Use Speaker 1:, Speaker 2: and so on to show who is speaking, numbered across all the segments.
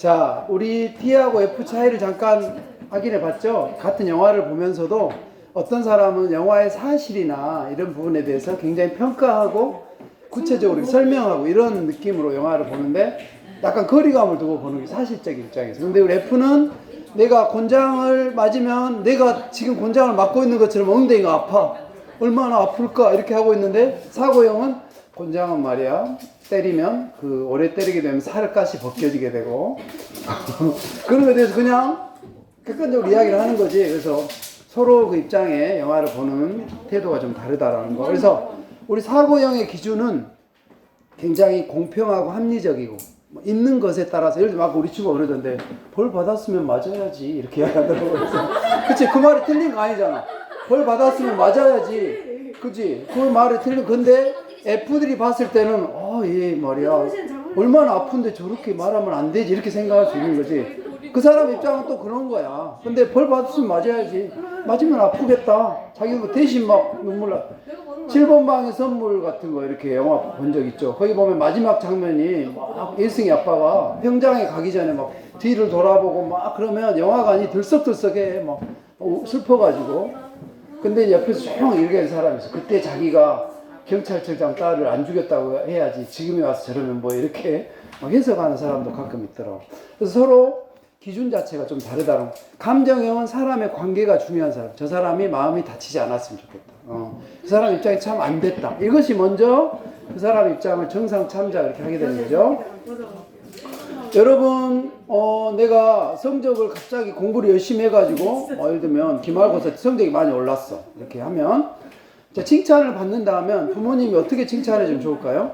Speaker 1: 자, 우리 T하고 F 차이를 잠깐 확인해 봤죠? 같은 영화를 보면서도 어떤 사람은 영화의 사실이나 이런 부분에 대해서 굉장히 평가하고 구체적으로 설명하고 이런 느낌으로 영화를 보는데 약간 거리감을 두고 보는 게 사실적인 입장에서. 근데 우리 F는 내가 곤장을 맞으면 내가 지금 곤장을 맞고 있는 것처럼 엉덩이가 아파. 얼마나 아플까 이렇게 하고 있는데 사고형은 곤장은 말이야. 때리면 그 오래 때리게 되면 살갗이 벗겨지게 되고. 그런 것에 대해서 그냥 객관적으로 이야기를 하는 거지. 그래서 서로 그 입장에 영화를 보는 태도가 좀 다르다라는 거. 그래서 우리 사고형의 기준은 굉장히 공평하고 합리적이고 뭐 있는 것에 따라서 예를 들어 막 우리 친구가 그러던데 벌 받았으면 맞아야지 이렇게 이야기하더라고요. 그치? 그 말이 틀린 거 아니잖아 벌 받았으면 맞아야지. 그치 그 말이 틀린 근데 F들이 봤을 때는 아 얘 말이야. 얼마나 아픈데 저렇게 말하면 안 되지? 이렇게 생각할 수 있는 거지. 그 사람 입장은 또 그런 거야. 근데 벌 받았으면 맞아야지. 맞으면 아프겠다. 자기도 대신 막 눈물 나. 7번 방의 선물 같은 거 이렇게 영화 본 적 있죠. 거기 보면 마지막 장면이 막 일승이 아빠가 평장에 가기 전에 막 뒤를 돌아보고 막 그러면 영화관이 들썩들썩해. 막 슬퍼가지고 근데 옆에서 조용히 얘기하는 사람이 있어. 그때 자기가 경찰청장 딸을 안 죽였다고 해야지 지금에 와서 저러면 뭐 이렇게 막 해석하는 사람도 가끔 있더라고. 그래서 서로 기준 자체가 좀 다르다는 거. 감정형은 사람의 관계가 중요한 사람. 저 사람이 마음이 다치지 않았으면 좋겠다. 어. 그 사람 입장이 참 안 됐다. 이것이 먼저 그 사람 입장을 정상 참자 이렇게 하게 되는 거죠. 여러분, 어, 내가 성적을 갑자기 공부를 열심히 해가지고, 어, 예를 들면, 기말고사 성적이 많이 올랐어. 이렇게 하면, 자, 칭찬을 받는다 하면 부모님이 어떻게 칭찬해주면 좋을까요?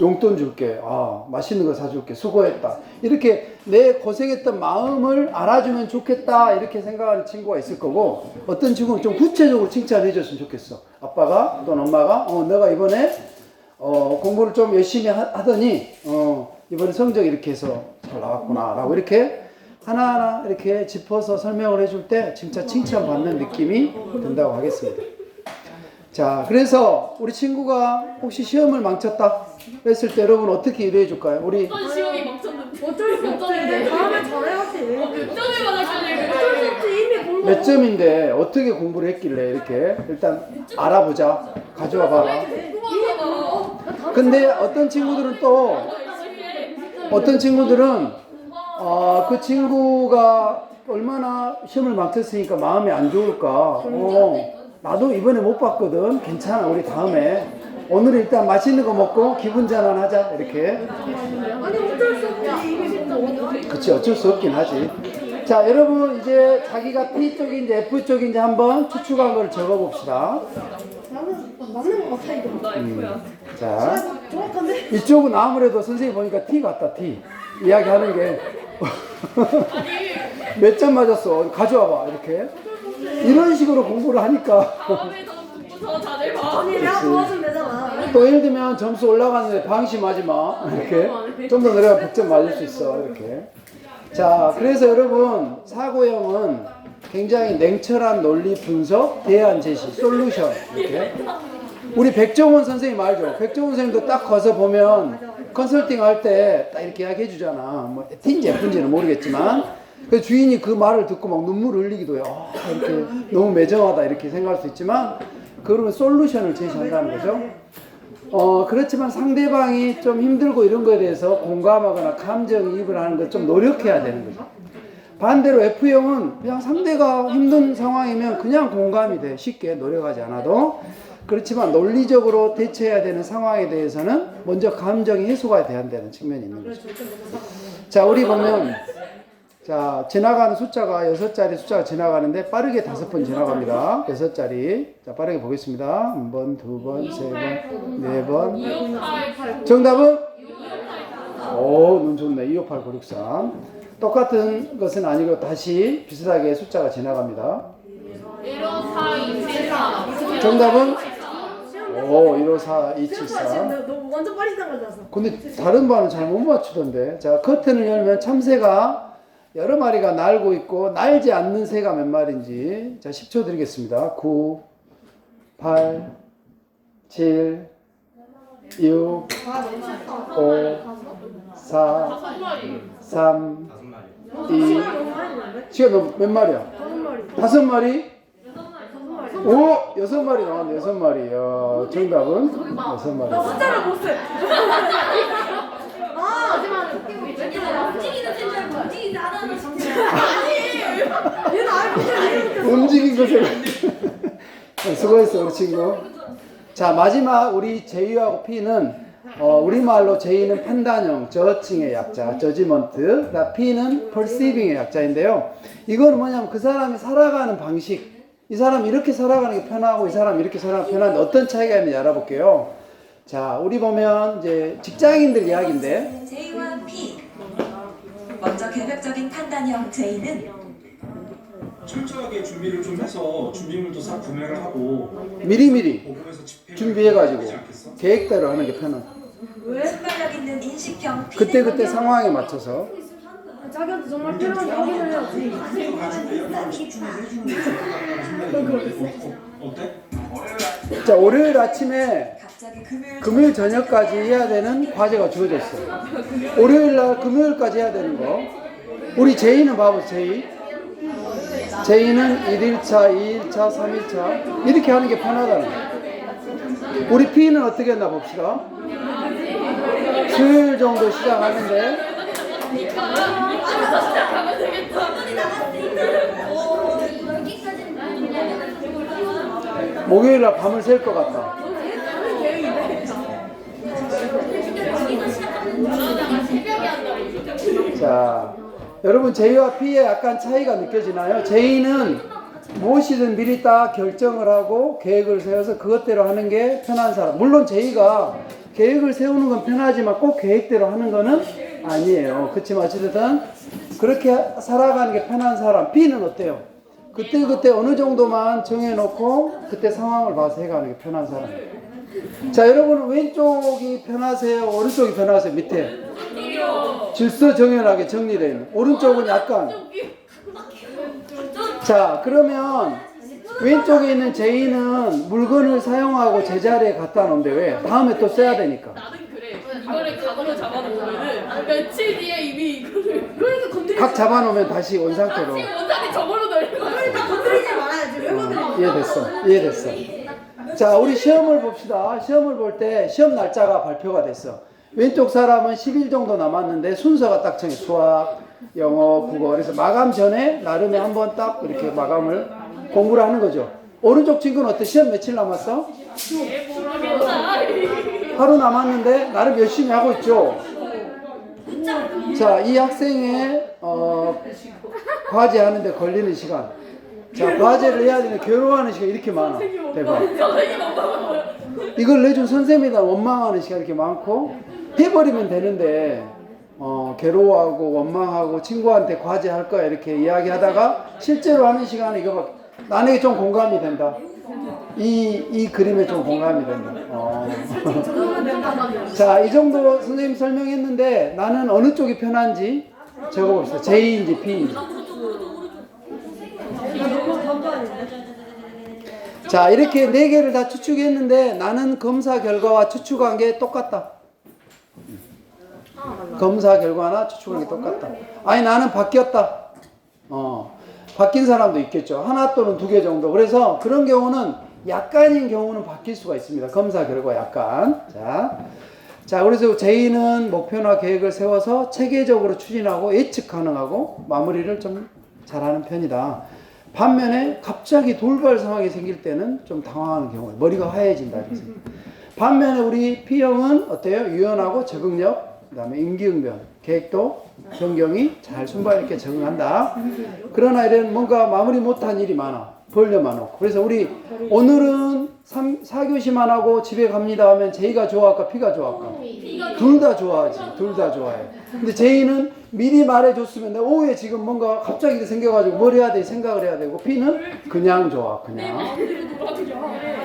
Speaker 1: 용돈 줄게. 아, 맛있는 거 사줄게. 수고했다. 이렇게 내 고생했던 마음을 알아주면 좋겠다. 이렇게 생각하는 친구가 있을 거고, 어떤 친구는 좀 구체적으로 칭찬해 줬으면 좋겠어. 아빠가 또는 엄마가, 어, 너가 이번에, 어, 공부를 좀 열심히 하, 하더니, 어, 이번에 성적 이렇게 해서 잘 나왔구나. 라고 이렇게 하나하나 이렇게 짚어서 설명을 해줄 때 진짜 칭찬받는 느낌이 든다고 하겠습니다. 자, 그래서 우리 친구가 혹시 시험을 망쳤다 했을 때 여러분 어떻게 위로해 줄까요? 우리
Speaker 2: 전 시험이 망쳤는데
Speaker 3: 어쩔 수 없지. 다음에 잘해야지.
Speaker 2: 몇 점을 받았길래
Speaker 3: 어쩔 수 없지. 이미 공부.
Speaker 1: 몇 점인데 어떻게 공부를 했길래 이렇게 일단 알아보자. 가져와 봐라.
Speaker 2: 궁금하잖아
Speaker 1: 근데 어떤 친구들은 또 어떤 친구들은 어, 그 친구가 얼마나 시험을 망쳤으니까 마음이 안 좋을까. 어, 나도 이번에 못 봤거든. 괜찮아. 우리 다음에 오늘 일단 맛있는 거 먹고 기분 전환하자. 이렇게. 그치 어쩔 수 없긴 하지. 자 여러분 이제 자기가 T 쪽인지 F 쪽인지 한번 추측한 걸 적어 봅시다.
Speaker 3: 맞는 것 같아 이거.
Speaker 1: 자.
Speaker 3: 정확한데?
Speaker 1: 이쪽은 아무래도 선생님 보니까 T 같다 T. 이야기하는 게. 몇 점 맞았어? 가져와봐 이렇게. 이런 식으로 공부를 하니까.
Speaker 2: 다음에 더 자질 봐
Speaker 3: 아니 내가 도와주면 되잖아.
Speaker 1: 또 예를 들면 점수 올라가는데 방심하지 마. 이렇게. 좀 더 내려가 100점 맞을 수 있어 이렇게. 자 그래서 여러분 사고형은 굉장히 냉철한 논리 분석 대안 제시 솔루션 이렇게 우리 백종원 선생님 알죠 백종원 선생님도 딱 가서 보면 컨설팅 할 때 딱 이렇게 이야기해 주잖아 뭐 T인지 F인지는 모르겠지만 그 주인이 그 말을 듣고 막 눈물 흘리기도 해요 아, 이렇게 너무 매정하다 이렇게 생각할 수 있지만 그러면 솔루션을 제시한다는 거죠 어, 그렇지만 상대방이 좀 힘들고 이런 거에 대해서 공감하거나 감정이입을 하는 걸좀 노력해야 되는 거죠. 반대로 F형은 그냥 상대가 힘든 상황이면 그냥 공감이 돼. 쉽게 노력하지 않아도. 그렇지만 논리적으로 대처해야 되는 상황에 대해서는 먼저 감정이 해소가 돼야 되는 측면이 있는 거죠. 자, 우리 보면 자, 지나가는 숫자가 여섯 자리 숫자가 지나가는데 빠르게 다섯 번 지나갑니다. 여섯 자리. 자, 빠르게 보겠습니다. 한 번, 두 번, 세 번, 네 번.
Speaker 2: 258
Speaker 1: 정답은? 오, 눈 좋네. 258, 963. 똑같은 것은 아니고 다시 비슷하게 숫자가 지나갑니다.
Speaker 2: 154
Speaker 1: 정답은? 오, 154,
Speaker 3: 시험 봐 지금
Speaker 1: 273.
Speaker 3: 너, 너 완전 빨리 당가져서.
Speaker 1: 근데 다른 반은 잘 못 맞추던데. 자, 커튼을 열면 참새가 여러 마리가 날고 있고 날지 않는 새가 몇 마리인지. 자, 10초 드리겠습니다. 9, 8, 7, 6, 5, 4,
Speaker 2: 다섯 마리.
Speaker 1: 3,
Speaker 4: 다섯 마리.
Speaker 1: 2.
Speaker 3: 너무 많이 나는데?
Speaker 1: 지금 너몇 마리야?
Speaker 3: 다섯 마리.
Speaker 1: 다섯 마리? 여섯 마리 나왔네, 여섯 마리. 야, 정답은 여섯 마리.
Speaker 3: 나 숫자를 못 세. 아,
Speaker 2: 움직이는 움직이지 않아.
Speaker 3: 얘는 못해.
Speaker 1: 움직인 것을. 수고했어, 우리 친구. 자, 마지막 우리 제이하고 P는 어, 우리말로 제이는 판단형, 저칭의 약자, 저지먼트, 나 P는 perceiving의 약자인데요. 이거는 뭐냐면 그 사람이 살아가는 방식, 이 사람 이렇게 살아가는 게 편하고 이 사람 이렇게 살아가는 게 편한데 어떤 차이가 있는지 알아볼게요. 자, 우리 보면 이제 직장인들 이야기인데
Speaker 5: J와 P. 먼저 계획적인 판단형 J는
Speaker 4: 철저하게 준비를 좀 해서 준비물도 싹 구매를 하고
Speaker 1: 미리미리 준비해가지고
Speaker 4: 하지 않겠어?
Speaker 1: 계획대로 하는 게 편한.
Speaker 5: 순발력 있는 인식형 P.
Speaker 1: 그때 그때 상황에 맞춰서
Speaker 3: 자기한테 정말 필요한지 확인을 해야지.
Speaker 4: 가지고 해주는 어, 어때?
Speaker 1: 자 월요일 아침에
Speaker 5: 금요일
Speaker 1: 저녁까지 해야 되는 과제가 주어졌어. 월요일 날 금요일까지 해야 되는 거. 우리 제이는 봐보세요, 제이. 제이는 1일차, 2일차, 3일차. 이렇게 하는 게 편하다는 거. 우리 P는 어떻게 했나 봅시다. 수요일 정도 시작하는데, 목요일 날 밤을 샐 것 같다. 자, 여러분 제이와 P의 약간 차이가 느껴지나요? 제이는 무엇이든 미리 딱 결정을 하고 계획을 세워서 그것대로 하는 게 편한 사람. 물론 제이가 계획을 세우는 건 편하지만 꼭 계획대로 하는 거는 아니에요. 그렇지만 어찌됐든 그렇게 살아가는 게 편한 사람. B는 어때요? 그때 그때 어느 정도만 정해놓고 그때 상황을 봐서 해가는 게 편한 사람. 자, 여러분은 왼쪽이 편하세요? 오른쪽이 편하세요? 밑에. 질서 정연하게 정리되어 있는 오른쪽은 약간 자 그러면 왼쪽에 있는 제이는 물건을 사용하고 제자리에 갖다 놓은데 왜 다음에 또 써야 되니까
Speaker 2: 나는 그래. 이거를 각오로 잡아놓으면은 며칠 뒤에 이미 이거를
Speaker 3: 그러니까 건드리지
Speaker 1: 각 잡아놓으면 다시 원상태로
Speaker 2: 지금 원장이 저걸로 거야.
Speaker 3: 그러니까 건드리지 말아야지. 왜 건드리지?
Speaker 1: 이해됐어 이해됐어 자 우리 시험을 봅시다 시험을 볼 때 시험 날짜가 발표가 됐어 왼쪽 사람은 10일 정도 남았는데 순서가 딱 정해 수학 영어 국어 그래서 마감 전에 나름의 한번 딱 이렇게 마감을 공부를 하는 거죠 오른쪽 친구는 어때 시험 며칠 남았어?
Speaker 2: 모르겠다.
Speaker 1: 하루 남았는데 나름 열심히 하고 있죠. 자, 이 학생의 어, 과제 하는데 걸리는 시간. 자, 과제를 해야 되는 괴로워하는 시간 이렇게 많아. 대박. 이걸 내준 선생님이다 원망하는 시간 이렇게 많고 해버리면 되는데 어, 괴로워하고 원망하고 친구한테 과제 할 거야 이렇게 이야기하다가 실제로 하는 시간은 이거 나에게 좀 공감이 된다. 이, 이 그림에 좀 공감이 된다. 어. 자, 이 정도 선생님 설명했는데 나는 어느 쪽이 편한지 적어봅시다. J인지 P인지. 자, 이렇게 네 개를 다 추측했는데 나는 검사 결과와 추측한 게 똑같다. 검사 결과나 추측한 게 똑같다. 아니, 나는 바뀌었다. 어, 바뀐 사람도 있겠죠. 하나 또는 두 개 정도. 그래서 그런 경우는 약간인 경우는 바뀔 수가 있습니다. 검사 결과 약간. 자. 자, 그래서 제이는 목표나 계획을 세워서 체계적으로 추진하고 예측 가능하고 마무리를 좀 잘하는 편이다. 반면에 갑자기 돌발 상황이 생길 때는 좀 당황하는 경우, 머리가 하얘진다. 반면에 우리 P형은 어때요? 유연하고 적응력, 그 다음에 임기응변, 계획도 변경이 잘 순발 있게 적응한다. 그러나 이런 뭔가 마무리 못한 일이 많아. 벌려만 놓고. 그래서 우리 오늘은 3, 4교시만 하고 집에 갑니다 하면 제이가 좋아할까, P가 좋아할까? 둘 다 좋아하지. 둘 다 좋아해. 근데 제이는 미리 말해줬으면 내가 오후에 지금 뭔가 갑자기 생겨가지고 뭘 해야 돼 생각을 해야 되고 P는 그냥 좋아. 그냥.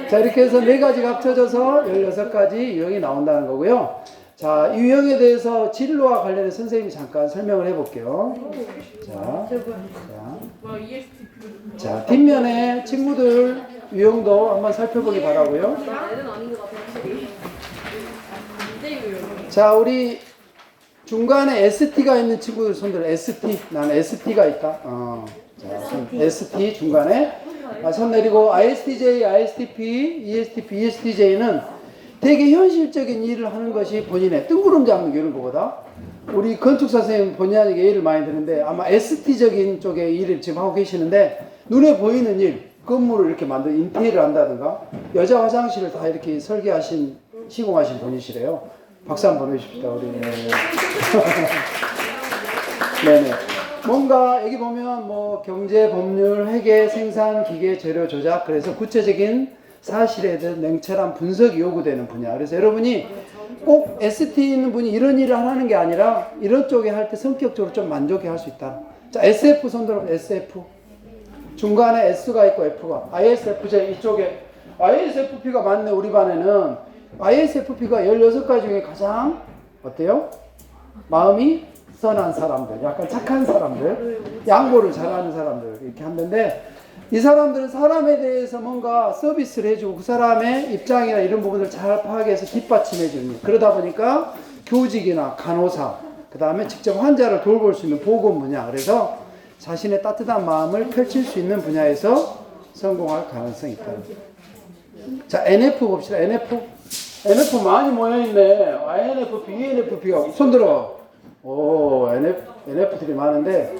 Speaker 1: 자, 이렇게 해서 네 가지가 합쳐져서 16가지 유형이 나온다는 거고요. 자, 이 유형에 대해서 진로와 관련해 선생님이 잠깐 설명을 해볼게요. 자, 자, 자, 뒷면에 친구들 유형도 한번 살펴보기 바라고요. 자, 우리 중간에 ST가 있는 친구들 손들 ST. 나는 ST가 있다. 어. 자, 손, ST 중간에 아, 손 내리고 ISTJ, ISTP, ESTP, ESTJ는 되게 현실적인 일을 하는 것이 본인의 뜬구름 잡는 게 이런 거거든. 우리 건축사 선생님 본의 아니게 예를 많이 드는데 아마 ST적인 쪽의 일을 지금 하고 계시는데 눈에 보이는 일, 건물을 이렇게 만들 인테리어를 한다든가 여자 화장실을 다 이렇게 설계하신 시공하신 분이시래요. 박수 한번 보내주십시다 우리. 네. 네네. 뭔가 여기 보면 뭐 경제, 법률, 회계, 생산, 기계, 재료 조작 그래서 구체적인 사실에 대한 냉철한 분석이 요구되는 분야. 그래서 여러분이 꼭 ST 있는 분이 이런 일을 하는 게 아니라 이런 쪽에 할 때 성격적으로 좀 만족해 할 수 있다. 자, SF 손 들어 SF. 중간에 S가 있고 F가 ISFJ 이쪽에 ISFP가 맞네 우리 반에는 ISFP가 16가지 중에 가장 어때요? 마음이 선한 사람들, 약간 착한 사람들, 양보를 잘하는 사람들 이렇게 하는데 이 사람들은 사람에 대해서 뭔가 서비스를 해주고 그 사람의 입장이나 이런 부분을 잘 파악해서 뒷받침해 주는 일. 그러다 보니까 교직이나 간호사, 그 다음에 직접 환자를 돌볼 수 있는 보건 분야. 그래서 자신의 따뜻한 마음을 펼칠 수 있는 분야에서 성공할 가능성이 있다. 자, NF 봅시다. NF. NF 많이 모여있네. INFP, ENFP가 손 들어. 오, NF, NF들이 많은데,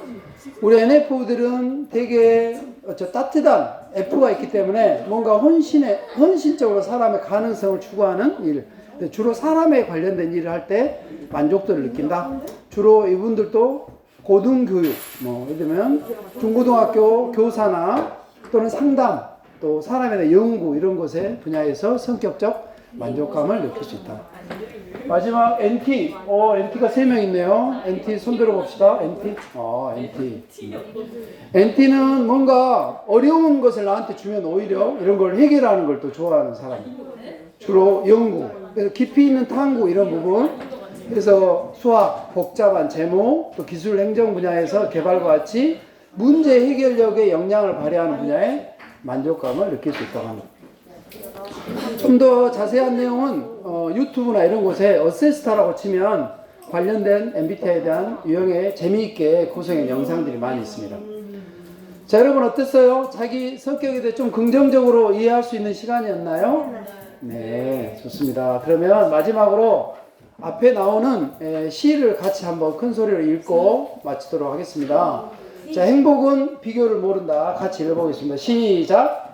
Speaker 1: 우리 NF들은 되게 저 따뜻한 F가 있기 때문에 뭔가 헌신에, 헌신적으로 사람의 가능성을 추구하는 일. 주로 사람에 관련된 일을 할 때 만족도를 느낀다. 주로 이분들도 고등교육, 뭐, 예를 들면 중고등학교 교사나 또는 상담, 또 사람에 대한 연구 이런 것에 분야에서 성격적 만족감을 느낄 수 있다. 마지막 NT, 어 NT가 세명 있네요. NT 손 들어 봅시다. NT, 어 NT. NT는 뭔가 어려운 것을 나한테 주면 오히려 이런 걸 해결하는 걸 또 좋아하는 사람. 주로 연구, 깊이 있는 탐구 이런 부분. 그래서 수학, 복잡한 제목, 또 기술 행정 분야에서 개발과 같이 문제 해결력의 역량을 발휘하는 분야에 만족감을 느낄 수 있다고 합니다. 좀 더 자세한 내용은 어, 유튜브나 이런 곳에 어세스타라고 치면 관련된 MBTI에 대한 유형의 재미있게 구성한 영상들이 많이 있습니다. 자, 여러분 어땠어요? 자기 성격에 대해 좀 긍정적으로 이해할 수 있는 시간이었나요? 네, 좋습니다. 그러면 마지막으로 앞에 나오는 에, 시를 같이 한번 큰 소리로 읽고 마치도록 하겠습니다. 자, 행복은 비교를 모른다. 같이 읽어보겠습니다. 시작.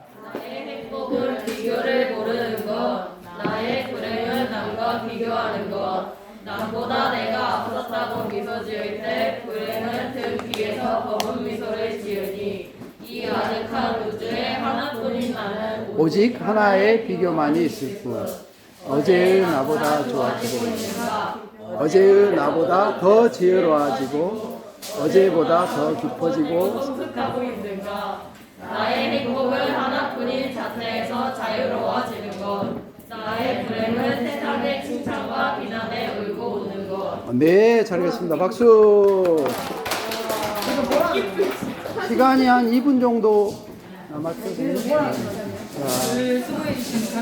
Speaker 2: 비교를 모르는 것, 나의 불행은 남과 비교하는 것. 남보다 내가 앞섰다고 미소 지을 때 불행은 등 뒤에서 검은 미소를 지으니 이 아득한 우주에 하나뿐인 나는
Speaker 1: 오직 하나의 비교만이 있을 뿐. 어제의 나보다 좋아지고, 어제의 나보다 더 지혜로워지고, 어제보다 더 깊어지고?
Speaker 2: 나의 행복은 하나뿐인 자유로워지는 것. 나의 불행은 세상의 칭찬과 비난에 울고 우는 것.
Speaker 1: 네, 잘했습니다. 박수. 시간이 한 2분 정도 남았거든요. 자,